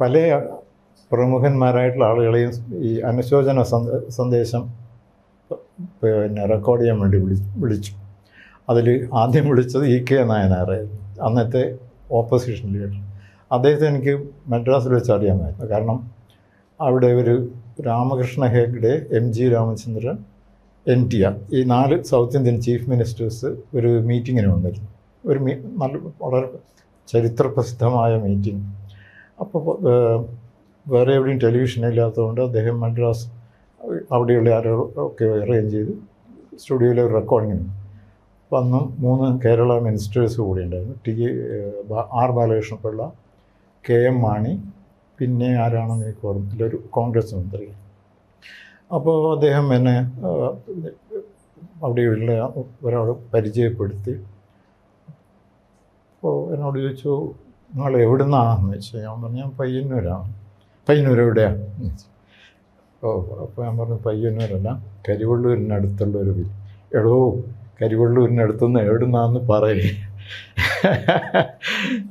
പല പ്രമുഖന്മാരായിട്ടുള്ള ആളുകളെയും ഈ അനുശോചന സന്ദേശം പിന്നെ റെക്കോർഡ് ചെയ്യാൻ വേണ്ടി വിളി വിളിച്ചു. അതിൽ ആദ്യം വിളിച്ചത് ഇ കെ നായനാറായിരുന്നു അന്നത്തെ ഓപ്പോസിഷൻ ലീഡർ അദ്ദേഹത്തെ എനിക്ക് മദ്രാസിൽ വെച്ച് അറിയാമായിരുന്നു. കാരണം അവിടെ ഒരു Ramakrishna Hegde M G Ramachandran N T R. ഈ നാല് സൗത്ത് ഇന്ത്യൻ ചീഫ് മിനിസ്റ്റേഴ്സ് ഒരു മീറ്റിങ്ങിന് വന്നിരുന്നു. ഒരു മീ നല്ല വളരെ ചരിത്രപ്രസിദ്ധമായ മീറ്റിംഗ് അപ്പോൾ വേറെ എവിടെയും ടെലിവിഷൻ ഇല്ലാത്തതുകൊണ്ട് അദ്ദേഹം മദ്രാസ് അവിടെയുള്ള ആരോ ഒക്കെ അറേഞ്ച് ചെയ്ത് സ്റ്റുഡിയോയിൽ ഒരു റെക്കോർഡിങ്ങിന് വന്നു മൂന്ന് കേരള മിനിസ്റ്റേഴ്സ് കൂടി ഉണ്ടായിരുന്നു. T R Balakrishna Pillai K M Mani പിന്നെ ആരാണെന്ന് എനിക്ക് ഓർമ്മയില്ല. ഒരു കോൺഗ്രസ് മന്ത്രി. അപ്പോൾ അദ്ദേഹം എന്നെ അവിടെയുള്ള ഒരാൾ പരിചയപ്പെടുത്തി. അപ്പോൾ എന്നോട് ചോദിച്ചു നിങ്ങൾ എവിടുന്നാണെന്ന് വെച്ചാൽ ഞാൻ പറഞ്ഞു ഞാൻ പയ്യന്നൂരാണ്. പയ്യന്നൂർ എവിടെയാണ്? ഓ അപ്പോൾ ഞാൻ പറഞ്ഞു പയ്യന്നൂരല്ല കരിവള്ളൂരിനടുത്തുള്ള ഒരു വീട് എടോ കരിവള്ളൂരിനടുത്തുനിന്ന് എവിടുന്നാന്ന് പറയേ.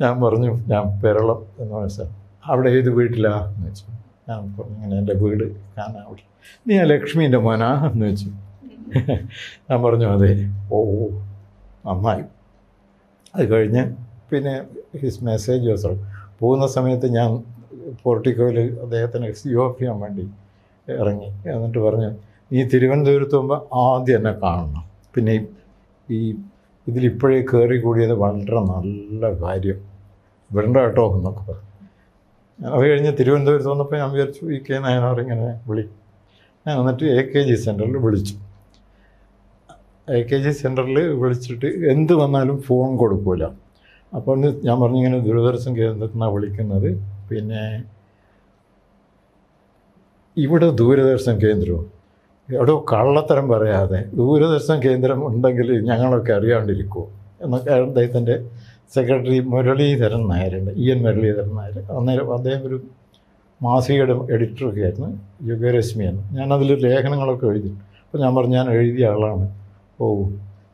ഞാൻ പറഞ്ഞു ഞാൻ പെരളം എന്ന് വെച്ചാൽ അവിടെ ഏത് വീട്ടിലാണ് എന്ന് വെച്ചു ഞാൻ പറഞ്ഞു ഇങ്ങനെ എന്റെ വീട് കാണാൻ അവിടെ. നീ ആ ലക്ഷ്മീന്റെ മോനാ? എന്ന് വെച്ചു ഞാൻ പറഞ്ഞു അതെ. ഓ, നന്നായി. അത് കഴിഞ്ഞ് പിന്നെ ഹിസ് മെസ്സേജ് വാസ് പോകുന്ന സമയത്ത് ഞാൻ പോർട്ടിക്കോയിൽ അദ്ദേഹത്തിന് സി ഓഫ് ചെയ്യാൻ വേണ്ടി ഇറങ്ങി. എന്നിട്ട് പറഞ്ഞു നീ തിരുവനന്തപുരത്ത് പോകുമ്പോൾ ആദ്യം എന്നെ കാണണം. പിന്നെ ഈ- ഇതിലിപ്പോഴേ കയറി കൂടിയത് വളരെ നല്ല കാര്യം. വരണ്ട കേട്ടോ എന്നൊക്കെ പറഞ്ഞു. അത് കഴിഞ്ഞ് തിരുവനന്തപുരത്ത് വന്നപ്പോൾ ഞാൻ വിചാരിച്ചു ഈ കെ നയനാർ ഇങ്ങനെ വിളി. ഞാൻ എന്നിട്ട് എ കെ ജി സെന്ററിൽ വിളിച്ചു. എ കെ ജി സെന്ററിൽ വിളിച്ചിട്ട് എന്ത് വന്നാലും ഫോൺ കൊടുക്കൂല. അപ്പോൾ ഞാൻ പറഞ്ഞിങ്ങനെ ദൂരദർശൻ കേന്ദ്രത്തിൽ നിന്നാണ് വിളിക്കുന്നത്. പിന്നെ ഇവിടെ ദൂരദർശൻ കേന്ദ്രവും എവിടെ കള്ളത്തരം പറയാതെ. ദൂരദർശൻ കേന്ദ്രം ഉണ്ടെങ്കിൽ ഞങ്ങളൊക്കെ അറിയാണ്ടിരിക്കുമോ എന്നൊക്കെ അദ്ദേഹത്തിന്റെ secretary Muraleedharan നായരുണ്ട്. E N Muraleedharan Nair. അന്നേരം അദ്ദേഹം ഒരു മാസികയുടെ എഡിറ്ററൊക്കെ ആയിരുന്നു. യുഗരശ്മി എന്ന്. ഞാനതിൽ ലേഖനങ്ങളൊക്കെ എഴുതി അപ്പോൾ ഞാൻ പറഞ്ഞു ഞാൻ എഴുതിയ ആളാണ്. ഓ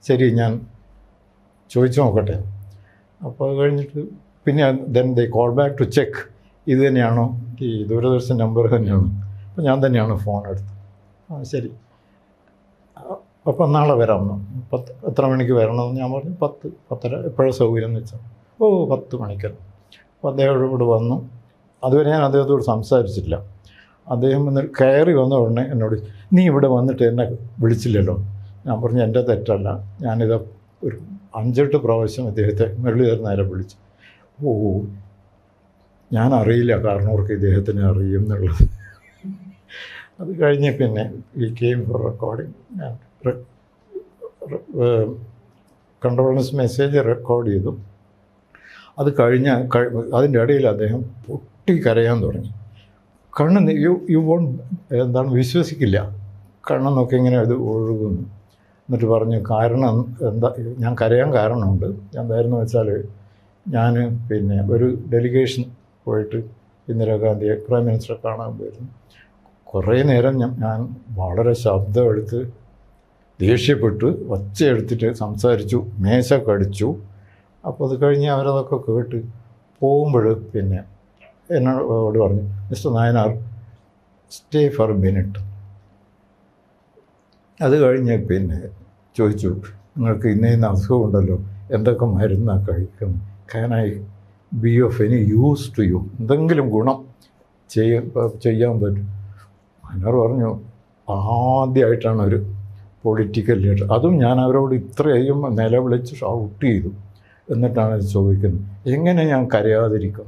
ശരി ഞാൻ ചോദിച്ചു നോക്കട്ടെ. അപ്പോൾ അത് കഴിഞ്ഞിട്ട് പിന്നെ then they call back to check ഇത് തന്നെയാണോ? ഈ ദൂരദർശൻ നമ്പർ തന്നെയാണോ? അപ്പോൾ ഞാൻ തന്നെയാണ് ഫോൺ എടുത്തത്. ആ ശരി. അപ്പം നാളെ വരാം എന്ന്. പത്ത് എത്ര മണിക്ക് വരണമെന്ന് ഞാൻ പറഞ്ഞു. പത്ത് പത്തര എപ്പോഴും സൗകര്യം എന്ന് വെച്ചാൽ ഓ പത്ത് മണിക്ക്. അപ്പോൾ അദ്ദേഹം ഇവിടെ വന്നു. അതുവരെ ഞാൻ അദ്ദേഹത്തോട് സംസാരിച്ചില്ല. അദ്ദേഹം വന്ന് കയറി വന്ന ഉടനെ എന്നോട് നീ ഇവിടെ വന്നിട്ട് എന്നെ വിളിച്ചില്ലല്ലോ? ഞാൻ പറഞ്ഞു എന്റെ തെറ്റല്ല. ഞാനിത് ഒരു അഞ്ചെട്ട് പ്രാവശ്യം അദ്ദേഹത്തെ മുരളീധരൻ നേരെ വിളിച്ചു. ഓ ഞാൻ അറിയില്ല കാരണവർക്ക് ഇദ്ദേഹത്തിനെ അറിയും എന്നുള്ളത്. അത് കഴിഞ്ഞ് പിന്നെ വി കെയിം ഫോർ റെക്കോർഡിങ് ഞാൻ കൺട്രോളൻസ് മെസ്സേജ് റെക്കോർഡ് ചെയ്തു. അത് കഴിഞ്ഞ കഴി- അതിന്റെ ഇടയിൽ അദ്ദേഹം പൊട്ടി കരയാൻ തുടങ്ങി. കണ്ണ് യു യു വോൺ എന്താണ് വിശ്വസിക്കില്ല. കണ്ണെന്നൊക്കെ ഇങ്ങനെ അത് ഒഴുകുന്നു. എന്നിട്ട് പറഞ്ഞു കാരണം എന്താ ഞാൻ കരയാൻ കാരണമുണ്ട്. എന്തായിരുന്നു വെച്ചാൽ ഞാൻ പിന്നെ ഒരു ഡെലിഗേഷൻ പോയിട്ട് ഇന്ദിരാഗാന്ധിയെ പ്രൈം മിനിസ്റ്ററെ കാണാൻ പോയിരുന്നു. കുറേ നേരം ഞാൻ ഞാൻ വളരെ ശബ്ദം എടുത്ത് ദേഷ്യപ്പെട്ട് ഒച്ച എടുത്തിട്ട് സംസാരിച്ചു മേശ കടിച്ചു അപ്പോൾ അത് കഴിഞ്ഞ് അവരതൊക്കെ കേട്ട് പോകുമ്പോൾ പിന്നെ എന്നോട് പറഞ്ഞു mister Nayanar stay for minute അത് കഴിഞ്ഞ് പിന്നെ ചോദിച്ചു നിങ്ങൾക്ക് ഇന്ന ഇന്ന അസുഖമുണ്ടല്ലോ എന്തൊക്കെ മരുന്നാണ് കഴിക്കുന്നത്? I be of any use to you എന്തെങ്കിലും ഗുണം ചെയ്യ ചെയ്യാൻ പറ്റും. അന്നർ പറഞ്ഞു ആദ്യമായിട്ടാണ് ഒരു പൊളിറ്റിക്കൽ ലീഡർ അതും ഞാൻ അവരോട് ഇത്രയും നിലവിളിച്ച് ഷൗട്ട് ചെയ്തു. എന്നിട്ടാണ് ഇത് ചോദിക്കുന്നത്. എങ്ങനെ ഞാൻ കരയാതിരിക്കും?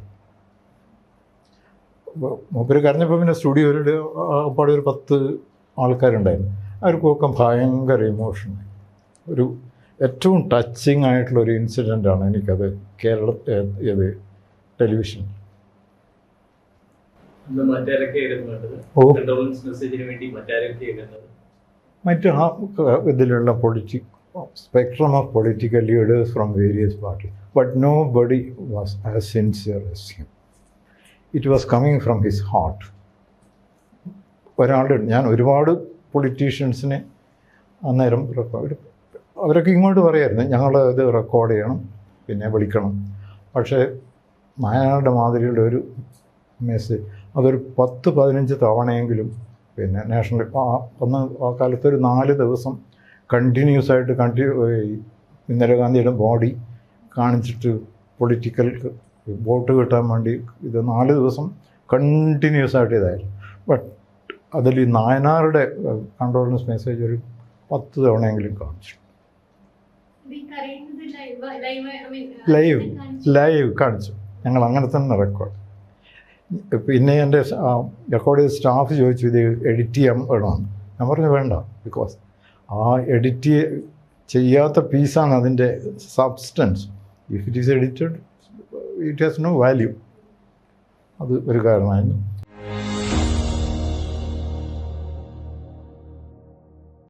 മൂപ്പര് കരഞ്ഞപ്പോൾ പിന്നെ സ്റ്റുഡിയോയിൽ പാടെ ഒരു പത്ത് ആൾക്കാരുണ്ടായിരുന്നു. അവർക്കൊക്കെ ഭയങ്കര ഇമോഷണൽ ഒരു ഏറ്റവും ടച്ചിങ് ആയിട്ടുള്ളൊരു ഇൻസിഡന്റാണ് എനിക്കത് കേരള ഇത് ടെലിവിഷൻ മറ്റ് ആ ഇതിലുള്ള polity spectrum of political leaders from various party but nobody was as sincere as him it was coming from his heart ഒരാളുടെ ഞാൻ ഒരുപാട് പൊളിറ്റീഷ്യൻസിനെ അന്നേരം റെക്കോർഡ് അവരൊക്കെ ഇങ്ങോട്ട് പറയായിരുന്നു ഞങ്ങൾ ഇത് റെക്കോർഡ് ചെയ്യണം പിന്നെ വിളിക്കണം. പക്ഷേ നായനാരുടെ മാതിരിയുള്ള ഒരു മെസ്സേജ് അതൊരു പത്ത് പതിനഞ്ച് തവണയെങ്കിലും പിന്നെ നാഷണൽ അന്ന് ആ കാലത്ത് ഒരു നാല് ദിവസം കണ്ടിന്യൂസ് ആയിട്ട് കണ്ടിന്യൂ ഇന്ദിരാഗാന്ധിയുടെ ബോഡി കാണിച്ചിട്ട് പൊളിറ്റിക്കൽ വോട്ട് കിട്ടാൻ വേണ്ടി ഇത് നാല് ദിവസം കണ്ടിന്യൂസ് ആയിട്ട് ഇതായിരുന്നു. ബട്ട് അതിൽ ഈ നായനാരുടെ കണ്ടോളൻസ് മെസ്സേജ് ഒരു പത്ത് തവണയെങ്കിലും കാണിച്ചു. ലൈവ് ലൈവ് കാണിച്ചു. ഞങ്ങൾ അങ്ങനെ തന്നെ റെക്കോർഡ് പിന്നെ എന്റെ റെക്കോർഡ് ചെയ്ത സ്റ്റാഫ് ചോദിച്ചു ഇത് എഡിറ്റ് ചെയ്യാൻ വേണമെന്ന് ഞാൻ പറഞ്ഞു വേണ്ട ബിക്കോസ് ആ എഡിറ്റ് ചെയ്യാത്ത പീസാണ് അതിന്റെ substance if it is edited it has no value അത് ഒരു കാരണമായിരുന്നു.